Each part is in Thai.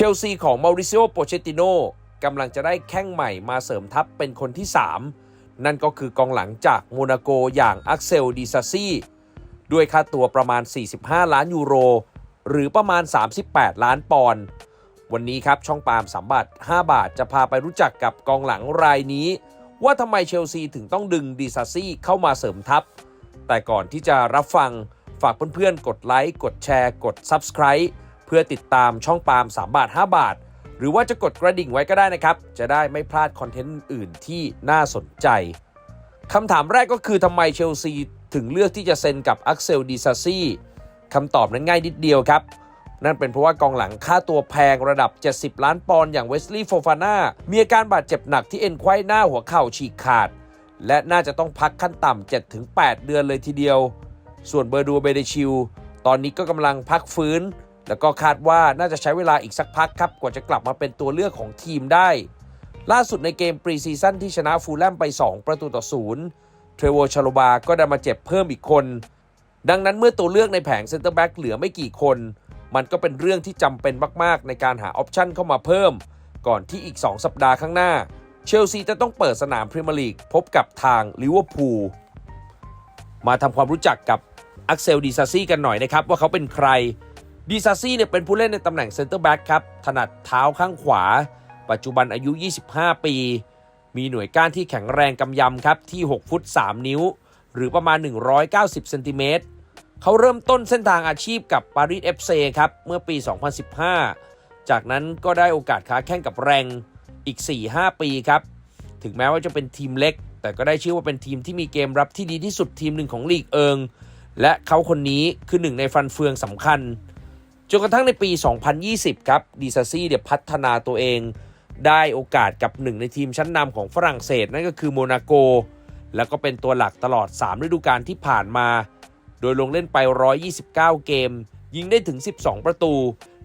เชลซีของมาริซิโอโปเชติโนกำลังจะได้แข้งใหม่มาเสริมทัพเป็นคนที่ 3 นั่นก็คือกองหลังจากโมนาโกอย่างอักเซลดีซาซี่ด้วยค่าตัวประมาณ 45 ล้านยูโร หรือประมาณ 38 ล้านปอนด์วันนี้ครับช่องปาล์มสามบาท5บาทจะพาไปรู้จักกับกองหลังรายนี้ ว่าทำไมเชลซีถึงต้องดึงดีซาซี่เข้ามาเสริมทัพ แต่ก่อนที่จะรับฟังฝากเพื่อนๆ กดไลค์ กดแชร์ กด Subscribe เพื่อติดตามช่องปาล์ม3บาท 5 บาท หรือว่าจะกดกระดิ่งไว้ก็ได้นะครับ จะได้ไม่พลาดคอนเทนต์อื่นที่น่าสนใจคำถามแรกก็คือทำไมเชลซีถึงเลือกที่จะเซ็นกับอักเซลดีซาซี่คำตอบนั้นง่ายนิดเดียวครับ นั่นเป็นเพราะว่ากองหลังค่าตัวแพงระดับ 70 ล้านปอนด์อย่างเวสลีย์โฟฟาน่ามีอาการบาดเจ็บหนักที่เอ็นไขว้หน้าหัวเข่าฉีกขาด และน่าจะต้องพักขั้นต่ำ7-8 เดือนเลยทีเดียว ส่วนเบอร์ดูเบเดชิล ตอนนี้ก็กำลังพักฟื้น แล้วก็คาดว่าน่าจะใช้เวลาอีกสักพักครับ กว่าจะกลับมาเป็นตัวเลือกของทีมได้ ล่าสุดในเกมปรีซีซั่นที่ชนะฟูลแลมไป 2 ประตูต่อศูนย์เทรโวชาโลบาก็ได้มาเจ็บเพิ่มอีกคน ดังนั้นเมื่อตัวเลือกในแผงเซนเตอร์แบ็กเหลือไม่กี่คน มันก็เป็นเรื่องที่จำเป็นมาก ๆ ในการหาออปชันเข้ามาเพิ่ม ก่อนที่อีก 2 สัปดาห์ข้างหน้า เชลซีจะต้องเปิดสนามพรีเมียร์ลีกพบกับทางลิเวอร์พูลมาทำความรู้จักกับอักเซลดีซาซี่กันหน่อยนะครับว่าเขาเป็นใคร ดีซาซี่เนี่ยเป็นผู้เล่นในตำแหน่งเซนเตอร์แบ็กครับ ถนัดเท้าข้างขวา ปัจจุบันอายุ 25 ปี มีหน่วยก้านที่แข็งแรงกำยำครับ ที่ 6 ฟุต 3 นิ้ว หรือประมาณ 190 เซนติเมตรเขาเริ่มต้นเส้นทางอาชีพกับปารีสเอฟเซครับ เมื่อปี 2015 จากนั้นก็ได้โอกาสค้าแข่งกับแรงอีก 4-5 ปีครับ ถึงแม้ว่าจะเป็นทีมเล็ก แต่ก็ได้ชื่อว่าเป็นทีมที่มีเกมรับที่ดีที่สุดทีมหนึ่งของลีกเอิง และเขาคนนี้คือหนึ่งในฟันเฟืองสำคัญ จนกระทั่งในปี 2020 ครับดีซาซี่เดี๋ยพัฒนาตัวเอง ได้โอกาสกับหนึ่งในทีมชั้นนำของฝรั่งเศสนั่นก็คือโมนาโก แล้วก็เป็นตัวหลักตลอด 3 ฤดูกาลที่ผ่านมา โดยลงเล่นไป 129 เกม ยิงได้ถึง 12 ประตู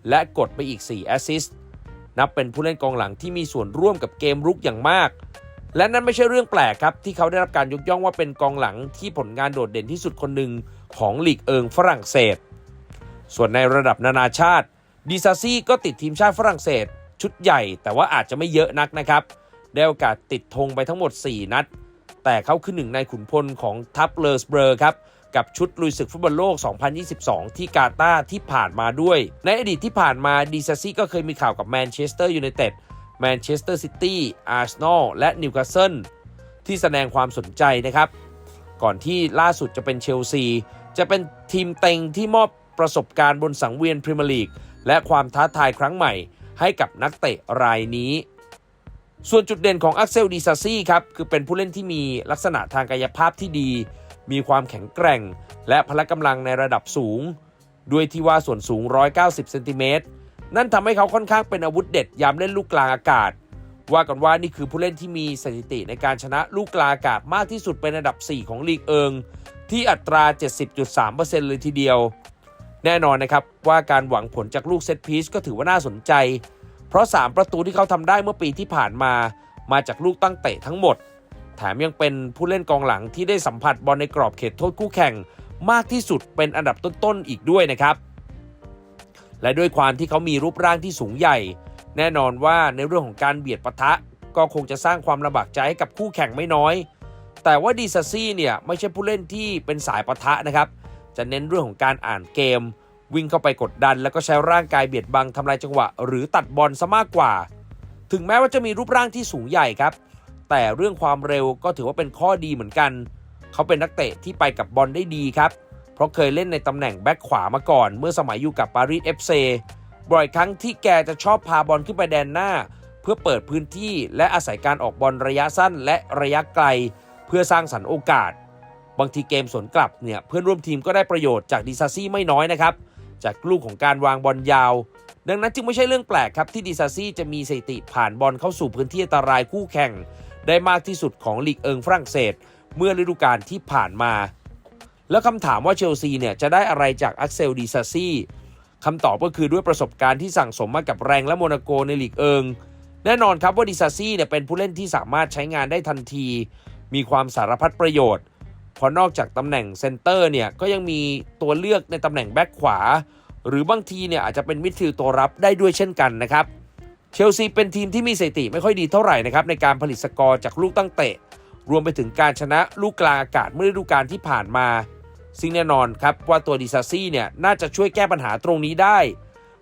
และกดไปอีก 4 แอสซิสต์นับเป็นผู้เล่นกองหลังที่มีส่วนร่วมกับเกมรุกอย่างมาก และนั่นไม่ใช่เรื่องแปลกครับ ที่เขาได้รับการยกย่องว่าเป็นกองหลังที่ผลงานโดดเด่นที่สุดคนหนึ่งของลีกเอิงฝรั่งเศส ส่วนในระดับนานาชาติดิซาซี่ก็ติดทีมชาติฝรั่งเศส ชุดใหญ่แต่ว่าอาจจะไม่เยอะนักนะครับ ได้โอกาสติดธงไปทั้งหมด 4 นัด แต่เขาคือหนึ่งในขุนพลของทัพเลอร์สเบอร์ครับกับชุดลุยศึกฟุตบอลโลก 2022 ที่กาตาร์ที่ผ่านมาด้วย ในอดีตที่ผ่านมาดีซาซี่ก็เคยมีข่าวกับแมนเชสเตอร์ยูไนเต็ด แมนเชสเตอร์ซิตี้ อาร์เซนอล และนิวคาสเซิลที่แสดงความสนใจนะครับ ก่อนที่ล่าสุดจะเป็นเชลซี จะเป็นทีมเต็งที่มอบ ประสบการณ์บนสังเวียนพรีเมียร์ลีก และความท้าทายครั้งใหม่ให้กับนักเตะรายนี้ ส่วนจุดเด่นของอักเซลดีซาซี่ครับ คือเป็นผู้เล่นที่มีลักษณะทางกายภาพที่ดี มีความแข็งแกร่ง และพละกำลังในระดับสูง ด้วยที่ว่าส่วนสูง 190 เซนติเมตรนั่นทำให้เขาค่อนข้างเป็นอาวุธเด็ดยามเล่นลูกกลางอากาศ ว่ากันว่านี่คือผู้เล่นที่มีสถิติในการชนะลูกกลางอากาศมากที่สุดเป็นอันดับ 4 ของลีกเอิงที่อัตรา 70.3%เลยทีเดียว แน่นอนนะครับว่าการหวังผลจากลูกเซตพีซก็ถือว่าน่าสนใจ เพราะ 3 ประตูที่เขาทำได้เมื่อปีที่ผ่านมา มาจากลูกตั้งเตะทั้งหมด แถมยังเป็นผู้เล่นกองหลังที่ได้สัมผัสบอลในกรอบเขตโทษคู่แข่ง มากที่สุดเป็นอันดับต้นๆอีกด้วยนะครับ และด้วยความที่เขามีรูปร่างที่สูงใหญ่ แน่นอนว่าในเรื่องของการเบียดปะทะ ก็คงจะสร้างความลำบากใจให้กับคู่แข่งไม่น้อย แต่ว่าดีซาซี่เนี่ยไม่ใช่ผู้เล่นที่เป็นสายปะทะนะครับ จะเน้นเรื่องของการอ่านเกม วิ่งเข้าไปกดดัน แล้วก็ใช้ร่างกายเบียดบังทำลายจังหวะ หรือตัดบอลซะมากกว่า ถึงแม้ว่าจะมีรูปร่างที่สูงใหญ่ครับ แต่เรื่องความเร็วก็ถือว่าเป็นข้อดีเหมือนกัน เขาเป็นนักเตะที่ไปกับบอลได้ดีครับ เพราะเคยเล่นในตำแหน่งแบ็คขวามาก่อน เมื่อสมัยอยู่กับปารีสเอฟซีบ่อยครั้งที่แกจะชอบพาบอลขึ้นไปแดนหน้า เพื่อเปิดพื้นที่และอาศัยการออกบอลระยะสั้นและระยะไกล เพื่อสร้างสรรค์โอกาส บางทีเกมสวนกลับเนี่ยเพื่อนร่วมทีมก็ได้ประโยชน์จากดิซาซี่ไม่น้อยนะครับ จากลูกของการวางบอลยาว ดังนั้นจึงไม่ใช่เรื่องแปลกครับที่ดิซาซี่จะมีสถิติผ่านบอลเข้าสู่พื้นที่อันตรายคู่แข่ง ได้มากที่สุดของลีกเอิงฝรั่งเศส เมื่อฤดูกาลที่ผ่านมา แล้วคำถามว่าเชลซีเนี่ยจะได้อะไรจากอักเซลดีซาซี่คำตอบก็คือด้วยประสบการณ์ที่สั่งสมมากับแรงและโมนาโกในลีกเอิง แน่นอนครับว่าดิซาซี่เนี่ยเป็นผู้เล่นที่สามารถใช้งานได้ทันที มีความสารพัดประโยชน์ ราะนอกจากตำแหน่งเซนเตอร์เนี่ยก็ยังมีตัวเลือกในตำแหน่งแบ็คขวา หรือบางทีเนี่ยอาจจะเป็นมิดฟิลด์ตัวรับได้ด้วยเช่นกันนะครับเชลซีเป็นทีมที่มีสถิติไม่ค่อยดีเท่าไหร่นะครับในการผลิตสกอร์จากลูกตั้งเตะ รวมไปถึงการชนะลูกกลางอากาศเมื่อฤดูกาลที่ผ่านมา ซึ่งแน่นอนครับว่าตัวดิซาซี่เนี่ยน่าจะช่วยแก้ปัญหาตรงนี้ได้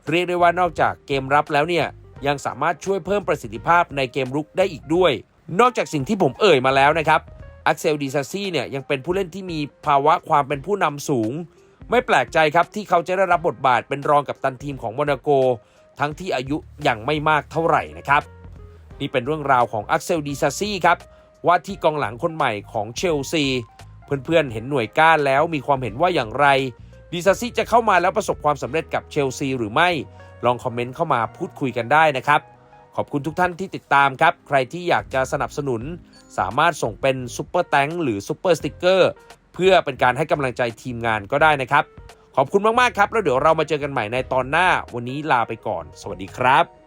เรียกได้ว่านอกจากเกมรับแล้วเนี่ยยังสามารถช่วยเพิ่มประสิทธิภาพในเกมรุกได้อีกด้วย นอกจากสิ่งที่ผมเอ่ยมาแล้วนะครับ อักเซลดิซาซี่เนี่ยยังเป็นผู้เล่นที่มีภาวะความเป็นผู้นำสูง ไม่แปลกใจครับที่เขาจะได้รับบทบาทเป็นรองกับตันทีมของโมนาโก ทั้งที่อายุยังไม่มากเท่าไหร่นะครับนี่เป็นเรื่องราวของอักเซลดีซาซี่ครับว่าที่กองหลังคนใหม่ของเชลซีเพื่อนๆเห็นหน่วยก้านแล้วมีความเห็นว่าอย่างไรดีซาซี่จะเข้ามาแล้วประสบความสำเร็จกับเชลซีหรือไม่ ลองคอมเมนต์เข้ามาพูดคุยกันได้นะครับ ขอบคุณทุกท่านที่ติดตามครับ ใครที่อยากจะสนับสนุน สามารถส่งเป็นซุปเปอร์แตงหรือซุปเปอร์สติกเกอร์เพื่อเป็นการให้กำลังใจทีมงานก็ได้นะครับ ขอบคุณมาก ๆ ครับ แล้วเดี๋ยวเรามาเจอกันใหม่ในตอนหน้า วันนี้ลาไปก่อน สวัสดีครับ